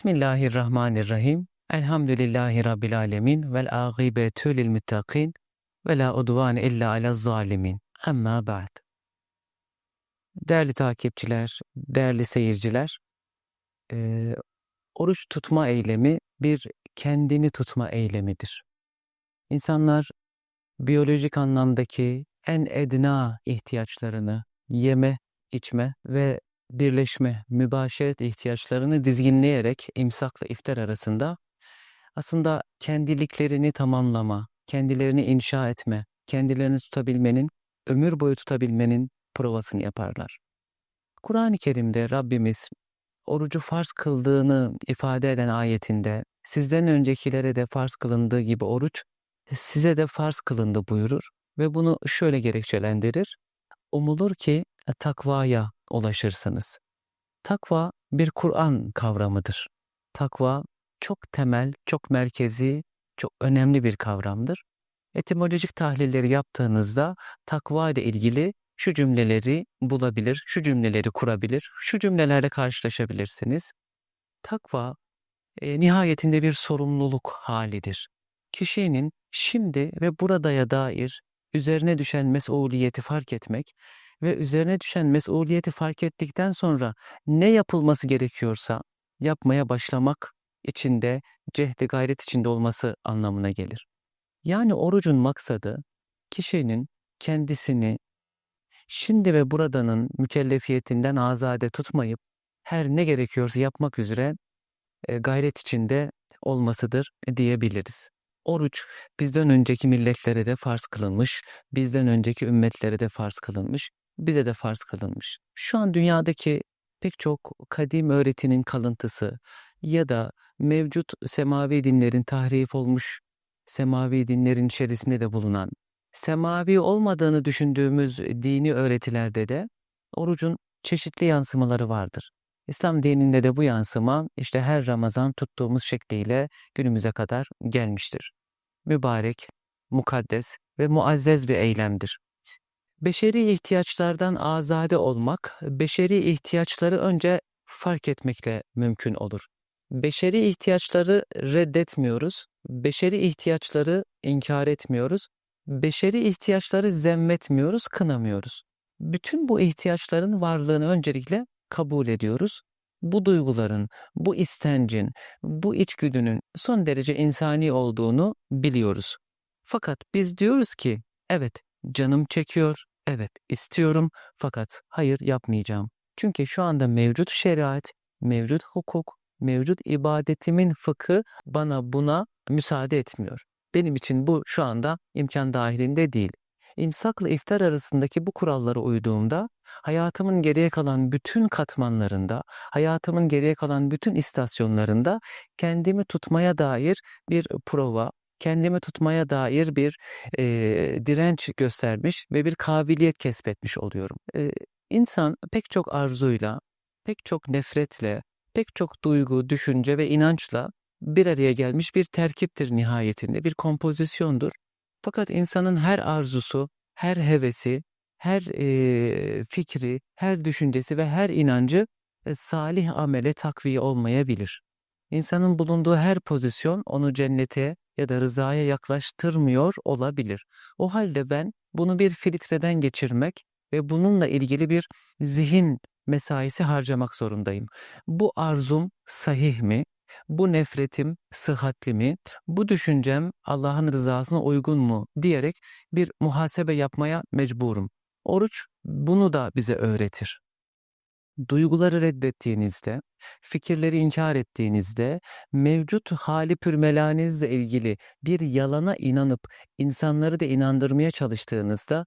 Bismillahirrahmanirrahim. Elhamdülillahi Rabbil alemin. Vel âgîbetü lil muttaqin. Ve la udvâne illa alel zalimin. Amma ba'd. Değerli takipçiler, değerli seyirciler, eee, oruç tutma eylemi bir kendini tutma eylemidir. İnsanlar biyolojik anlamdaki en edna ihtiyaçlarını yeme, içme ve birleşme, mübaşeret ihtiyaçlarını dizginleyerek imsakla iftar arasında aslında kendiliklerini tamamlama, kendilerini inşa etme, kendilerini tutabilmenin, ömür boyu tutabilmenin provasını yaparlar. Kur'an-ı Kerim'de Rabbimiz orucu farz kıldığını ifade eden ayetinde sizden öncekilere de farz kılındığı gibi oruç size de farz kılındı buyurur ve bunu şöyle gerekçelendirir. Umulur ki takvaya ulaşırsınız. Takva bir Kur'an kavramıdır. Takva çok temel, çok merkezi, çok önemli bir kavramdır. Etimolojik tahlilleri yaptığınızda takva ile ilgili şu cümleleri bulabilir, şu cümleleri kurabilir, şu cümlelerle karşılaşabilirsiniz. Takva e, nihayetinde bir sorumluluk halidir. Kişinin şimdi ve buradaya dair üzerine düşen mesuliyeti fark etmek ve üzerine düşen mesuliyeti fark ettikten sonra ne yapılması gerekiyorsa yapmaya başlamak içinde, cehdi gayret içinde olması anlamına gelir. Yani orucun maksadı kişinin kendisini şimdi ve buradanın mükellefiyetinden azade tutmayıp her ne gerekiyorsa yapmak üzere e, gayret içinde olmasıdır diyebiliriz. Oruç bizden önceki milletlere de farz kılınmış, bizden önceki ümmetlere de farz kılınmış, bize de farz kılınmış. Şu an dünyadaki pek çok kadim öğretinin kalıntısı ya da mevcut semavi dinlerin tahrif olmuş semavi dinlerin içerisinde de bulunan semavi olmadığını düşündüğümüz dini öğretilerde de orucun çeşitli yansımaları vardır. İslam dininde de bu yansıma işte her Ramazan tuttuğumuz şekliyle günümüze kadar gelmiştir. Mübarek, mukaddes ve muazzez bir eylemdir. Beşeri ihtiyaçlardan azade olmak, beşeri ihtiyaçları önce fark etmekle mümkün olur. Beşeri ihtiyaçları reddetmiyoruz, beşeri ihtiyaçları inkar etmiyoruz, beşeri ihtiyaçları zemmetmiyoruz, kınamıyoruz. Bütün bu ihtiyaçların varlığını öncelikle kabul ediyoruz. Bu duyguların, bu istencin, bu içgüdünün son derece insani olduğunu biliyoruz. Fakat biz diyoruz ki, evet canım çekiyor, evet istiyorum fakat hayır yapmayacağım. Çünkü şu anda mevcut şeriat, mevcut hukuk, mevcut ibadetimin fıkı bana buna müsaade etmiyor. Benim için bu şu anda imkan dahilinde değil. İmsakla iftar arasındaki bu kurallara uyduğumda hayatımın geriye kalan bütün katmanlarında, hayatımın geriye kalan bütün istasyonlarında kendimi tutmaya dair bir prova, kendimi tutmaya dair bir e, direnç göstermiş ve bir kabiliyet kesbetmiş oluyorum. E, insan pek çok arzuyla, pek çok nefretle, pek çok duygu, düşünce ve inançla bir araya gelmiş bir terkiptir nihayetinde, bir kompozisyondur. Fakat insanın her arzusu, her hevesi, her e, fikri, her düşüncesi ve her inancı e, salih amele takviye olmayabilir. İnsanın bulunduğu her pozisyon onu cennete ya da rızaya yaklaştırmıyor olabilir. O halde ben bunu bir filtreden geçirmek ve bununla ilgili bir zihin mesaisi harcamak zorundayım. Bu arzum sahih mi? Bu nefretim sıhhatli mi? Bu düşüncem Allah'ın rızasına uygun mu? diyerek bir muhasebe yapmaya mecburum. Oruç bunu da bize öğretir. Duyguları reddettiğinizde, fikirleri inkar ettiğinizde, mevcut hali pürmelanizle ilgili bir yalana inanıp insanları da inandırmaya çalıştığınızda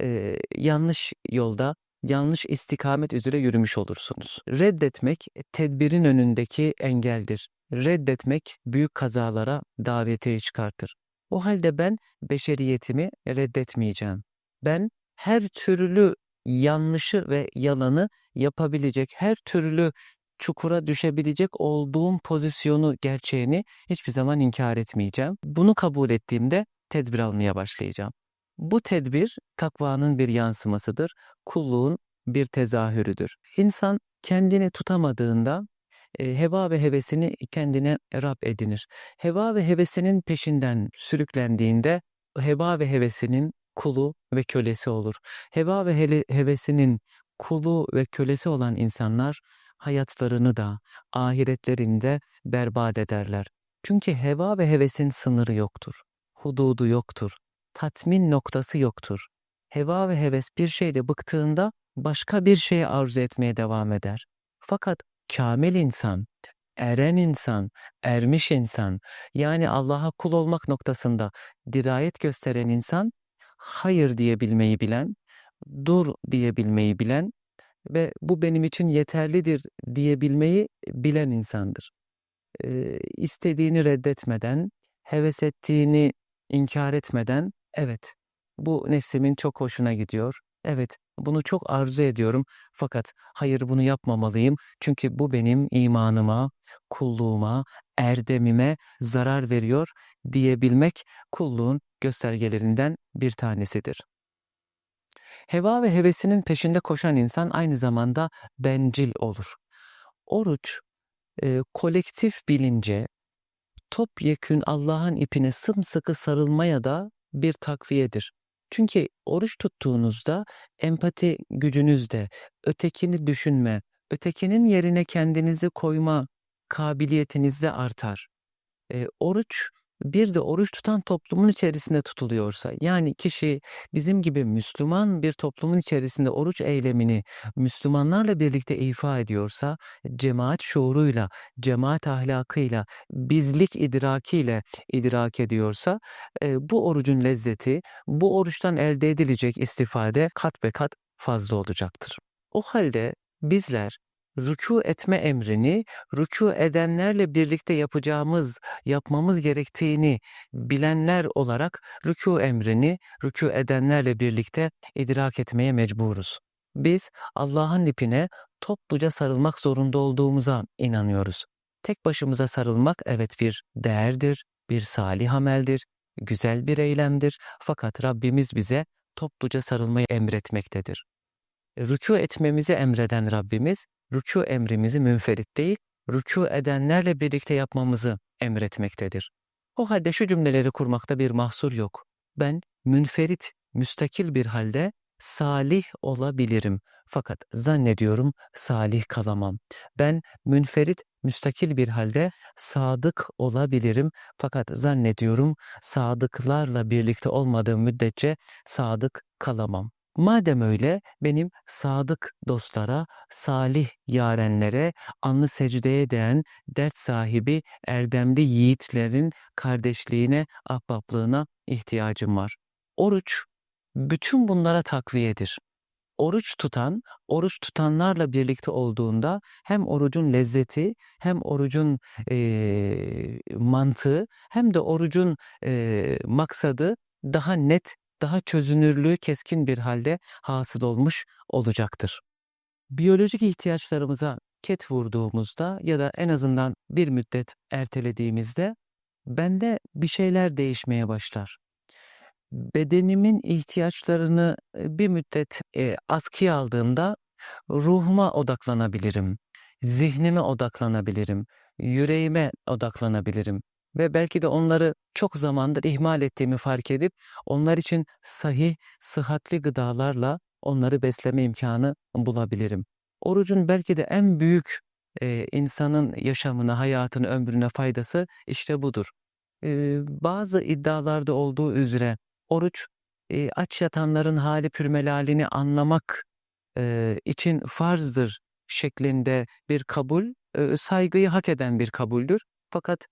e, yanlış yolda yanlış istikamet üzere yürümüş olursunuz. Reddetmek tedbirin önündeki engeldir. Reddetmek büyük kazalara davetiye çıkartır. O halde ben beşeriyetimi reddetmeyeceğim. Ben her türlü yanlışı ve yalanı yapabilecek, her türlü çukura düşebilecek olduğum pozisyonu, gerçeğini hiçbir zaman inkar etmeyeceğim. Bunu kabul ettiğimde tedbir almaya başlayacağım. Bu tedbir takvanın bir yansımasıdır, kulluğun bir tezahürüdür. İnsan kendini tutamadığında e, heva ve hevesini kendine Rab edinir. Heva ve hevesinin peşinden sürüklendiğinde heva ve hevesinin kulu ve kölesi olur. Heva ve hele, hevesinin kulu ve kölesi olan insanlar hayatlarını da ahiretlerinde berbat ederler. Çünkü heva ve hevesin sınırı yoktur. Hududu yoktur. Tatmin noktası yoktur. Heva ve heves bir şeyde bıktığında başka bir şeye arzu etmeye devam eder. Fakat kamil insan, eren insan, ermiş insan, yani Allah'a kul olmak noktasında dirayet gösteren insan, hayır diyebilmeyi bilen, dur diyebilmeyi bilen ve bu benim için yeterlidir diyebilmeyi bilen insandır. Ee, istediğini reddetmeden, heves ettiğini inkar etmeden, evet bu nefsimin çok hoşuna gidiyor, evet bunu çok arzu ediyorum fakat hayır bunu yapmamalıyım çünkü bu benim imanıma, kulluğuma, erdemime zarar veriyor diyebilmek kulluğun göstergelerinden bir tanesidir. Heva ve hevesinin peşinde koşan insan aynı zamanda bencil olur. Oruç, e, kolektif bilince, topyekün Allah'ın ipine sımsıkı sarılmaya da bir takviyedir. Çünkü oruç tuttuğunuzda empati gücünüzde, ötekini düşünme, ötekinin yerine kendinizi koyma kabiliyetiniz de artar. E, oruç bir de oruç tutan toplumun içerisinde tutuluyorsa, yani kişi bizim gibi Müslüman bir toplumun içerisinde oruç eylemini Müslümanlarla birlikte ifa ediyorsa, cemaat şuuruyla, cemaat ahlakıyla, bizlik idrakiyle idrak ediyorsa, e, bu orucun lezzeti, bu oruçtan elde edilecek istifade kat be kat fazla olacaktır. O halde bizler rükû etme emrini, rükû edenlerle birlikte yapacağımız, yapmamız gerektiğini bilenler olarak rükû emrini, rükû edenlerle birlikte idrak etmeye mecburuz. Biz Allah'ın ipine topluca sarılmak zorunda olduğumuza inanıyoruz. Tek başımıza sarılmak evet bir değerdir, bir salih ameldir, güzel bir eylemdir fakat Rabbimiz bize topluca sarılmayı emretmektedir. Rükû etmemizi emreden Rabbimiz rükû emrimizi münferit değil, rükû edenlerle birlikte yapmamızı emretmektedir. O halde şu cümleleri kurmakta bir mahsur yok. Ben münferit, müstakil bir halde salih olabilirim. Fakat zannediyorum salih kalamam. Ben münferit, müstakil bir halde sadık olabilirim. Fakat zannediyorum sadıklarla birlikte olmadığım müddetçe sadık kalamam. Madem öyle benim sadık dostlara, salih yarenlere, anlı secdeye değen dert sahibi erdemli yiğitlerin kardeşliğine, ahbaplığına ihtiyacım var. Oruç bütün bunlara takviyedir. Oruç tutan, oruç tutanlarla birlikte olduğunda hem orucun lezzeti, hem orucun e, mantığı, hem de orucun e, maksadı daha net daha çözünürlüğü keskin bir halde hasıl olmuş olacaktır. Biyolojik ihtiyaçlarımıza ket vurduğumuzda ya da en azından bir müddet ertelediğimizde bende bir şeyler değişmeye başlar. Bedenimin ihtiyaçlarını bir müddet e, askıya aldığımda ruhuma odaklanabilirim, zihnime odaklanabilirim, yüreğime odaklanabilirim ve belki de onları çok zamandır ihmal ettiğimi fark edip onlar için sahih, sıhhatli gıdalarla onları besleme imkanı bulabilirim. Orucun belki de en büyük e, insanın yaşamına, hayatına, ömrüne faydası işte budur. E, bazı iddialarda olduğu üzere oruç e, aç yatanların hali pürmelalini anlamak e, için farzdır şeklinde bir kabul, e, saygıyı hak eden bir kabuldür. Fakat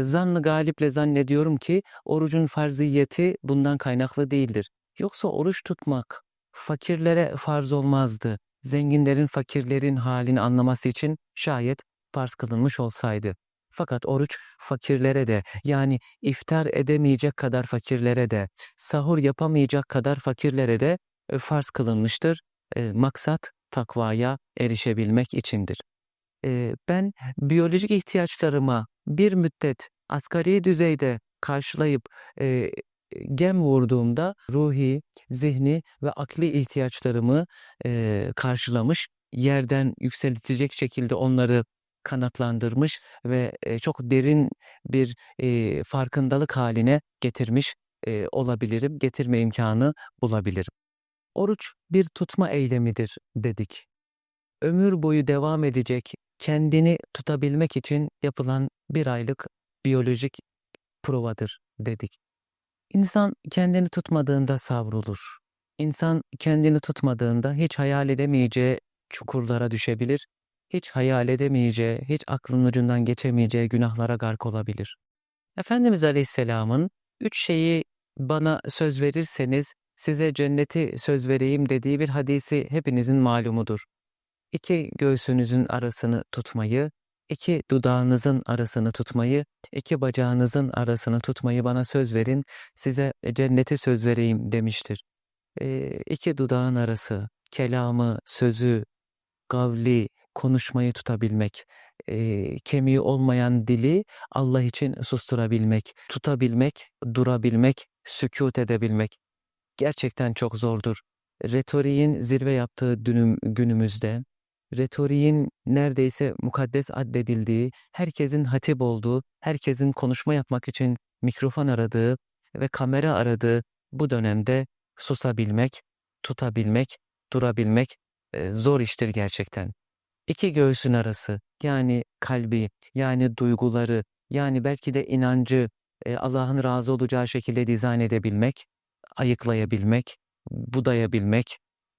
zannı galiple zannediyorum ki orucun farziyeti bundan kaynaklı değildir. Yoksa oruç tutmak fakirlere farz olmazdı. Zenginlerin fakirlerin halini anlaması için şayet farz kılınmış olsaydı. Fakat oruç fakirlere de yani iftar edemeyecek kadar fakirlere de, sahur yapamayacak kadar fakirlere de e, farz kılınmıştır. E, maksat takvaya erişebilmek içindir. E, ben biyolojik ihtiyaçlarıma bir müddet asgari düzeyde karşılayıp e, gem vurduğumda ruhi, zihni ve akli ihtiyaçlarımı e, karşılamış, yerden yükseltecek şekilde onları kanatlandırmış ve e, çok derin bir e, farkındalık haline getirmiş e, olabilirim, getirme imkanı bulabilirim. Oruç bir tutma eylemidir dedik. Ömür boyu devam edecek, kendini tutabilmek için yapılan bir aylık biyolojik provadır dedik. İnsan kendini tutmadığında savrulur. İnsan kendini tutmadığında hiç hayal edemeyeceği çukurlara düşebilir, hiç hayal edemeyeceği, hiç aklının ucundan geçemeyeceği günahlara gark olabilir. Efendimiz Aleyhisselam'ın üç şeyi bana söz verirseniz size cenneti söz vereyim dediği bir hadisi hepinizin malumudur. İki göğsünüzün arasını tutmayı, iki dudağınızın arasını tutmayı, iki bacağınızın arasını tutmayı bana söz verin, size cenneti söz vereyim demiştir. E, iki dudağın arası, kelamı, sözü, gavli, konuşmayı tutabilmek, e, kemiği olmayan dili Allah için susturabilmek, tutabilmek, durabilmek, sükut edebilmek gerçekten çok zordur. Retoriğin zirve yaptığı dünüm, günümüzde, retoriğin neredeyse mukaddes addedildiği, herkesin hatip olduğu, herkesin konuşma yapmak için mikrofon aradığı ve kamera aradığı bu dönemde susabilmek, tutabilmek, durabilmek e, zor iştir gerçekten. İki göğsün arası, yani kalbi, yani duyguları, yani belki de inancı e, Allah'ın razı olacağı şekilde dizayn edebilmek, ayıklayabilmek, budayabilmek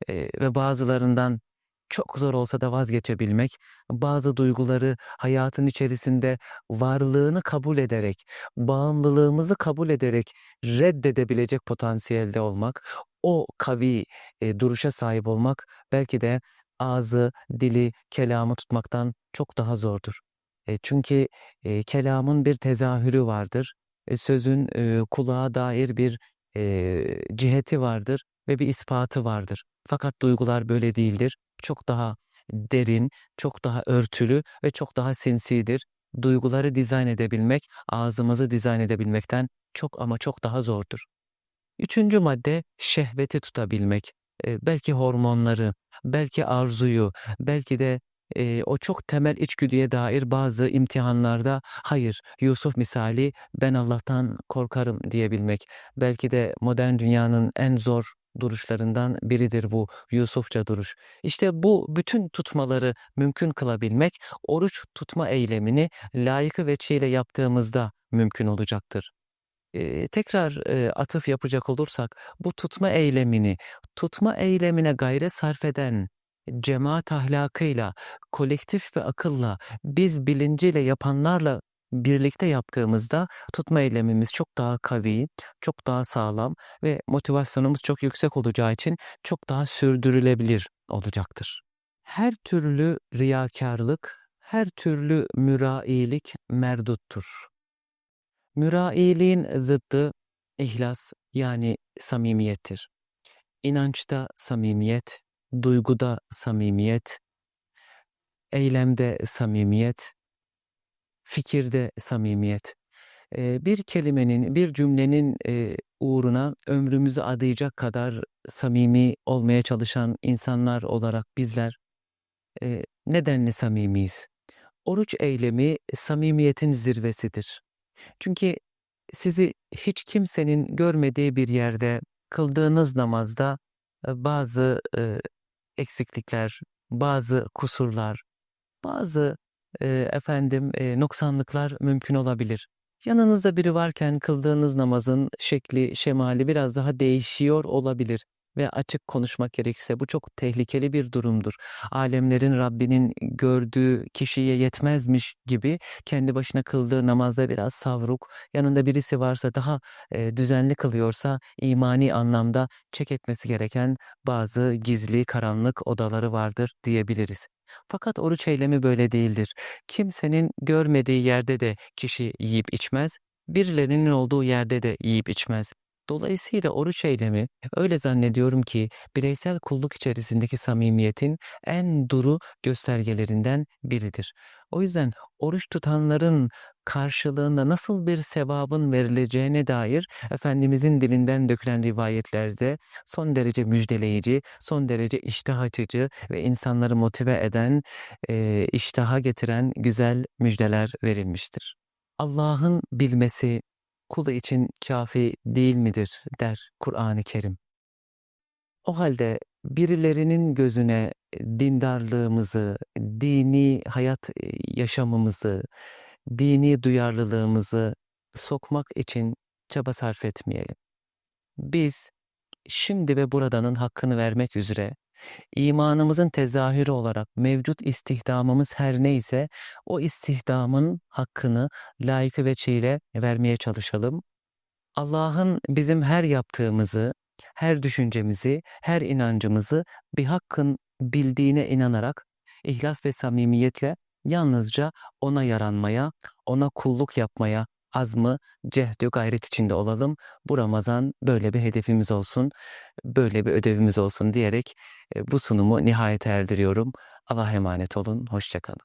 e, ve bazılarından çok zor olsa da vazgeçebilmek, bazı duyguları hayatın içerisinde varlığını kabul ederek, bağımlılığımızı kabul ederek reddedebilecek potansiyelde olmak, o kavi e, duruşa sahip olmak belki de ağzı, dili, kelamı tutmaktan çok daha zordur. E, çünkü e, kelamın bir tezahürü vardır. E, sözün e, kulağa dair bir e, ciheti vardır ve bir ispatı vardır. Fakat duygular böyle değildir. Çok daha derin, çok daha örtülü ve çok daha sinsidir. Duyguları dizayn edebilmek, ağzımızı dizayn edebilmekten çok ama çok daha zordur. Üçüncü madde şehveti tutabilmek. E, belki hormonları, belki arzuyu, belki de e, o çok temel içgüdüye dair bazı imtihanlarda hayır Yusuf misali ben Allah'tan korkarım diyebilmek. Belki de modern dünyanın en zor duruşlarından biridir bu Yusufça duruş. İşte bu bütün tutmaları mümkün kılabilmek oruç tutma eylemini layıkı veçiyle yaptığımızda mümkün olacaktır. Ee, tekrar e, atıf yapacak olursak bu tutma eylemini, tutma eylemine gayret sarf eden cemaat ahlakıyla, kolektif ve akılla, biz bilinciyle yapanlarla birlikte yaptığımızda tutma eylemimiz çok daha kavi, çok daha sağlam ve motivasyonumuz çok yüksek olacağı için çok daha sürdürülebilir olacaktır. Her türlü riyakarlık, her türlü mürailik merduttur. Mürailiğin zıddı ihlas yani samimiyettir. İnançta samimiyet, duyguda samimiyet, eylemde samimiyet, fikirde samimiyet. Bir kelimenin, bir cümlenin uğruna ömrümüzü adayacak kadar samimi olmaya çalışan insanlar olarak bizler nedenli samimiyiz? Oruç eylemi samimiyetin zirvesidir. Çünkü sizi hiç kimsenin görmediği bir yerde kıldığınız namazda bazı eksiklikler, bazı kusurlar, bazı e, efendim e, noksanlıklar mümkün olabilir. Yanınızda biri varken kıldığınız namazın şekli, şemali biraz daha değişiyor olabilir ve açık konuşmak gerekirse bu çok tehlikeli bir durumdur. Alemlerin Rabbinin gördüğü kişiye yetmezmiş gibi kendi başına kıldığı namazda biraz savruk, yanında birisi varsa daha e, düzenli kılıyorsa imani anlamda çek etmesi gereken bazı gizli karanlık odaları vardır diyebiliriz. Fakat oruç eylemi böyle değildir. Kimsenin görmediği yerde de kişi yiyip içmez, birilerinin olduğu yerde de yiyip içmez. Dolayısıyla oruç eylemi öyle zannediyorum ki bireysel kulluk içerisindeki samimiyetin en duru göstergelerinden biridir. O yüzden oruç tutanların karşılığında nasıl bir sevabın verileceğine dair Efendimizin dilinden dökülen rivayetlerde son derece müjdeleyici, son derece iştah açıcı ve insanları motive eden, e, iştaha getiren güzel müjdeler verilmiştir. Allah'ın bilmesi kulu için kafi değil midir der Kur'an-ı Kerim. O halde birilerinin gözüne dindarlığımızı, dini hayat e, yaşamımızı, dini duyarlılığımızı sokmak için çaba sarf etmeyelim. Biz şimdi ve buradanın hakkını vermek üzere imanımızın tezahürü olarak mevcut istihdamımız her neyse o istihdamın hakkını layıkı ve çiğle vermeye çalışalım. Allah'ın bizim her yaptığımızı, her düşüncemizi, her inancımızı bir hakkın bildiğine inanarak ihlas ve samimiyetle yalnızca ona yaranmaya, ona kulluk yapmaya azmı, cehdü gayret içinde olalım. Bu Ramazan böyle bir hedefimiz olsun, böyle bir ödevimiz olsun diyerek e, bu sunumu nihayete erdiriyorum. Allah'a emanet olun, hoşçakalın.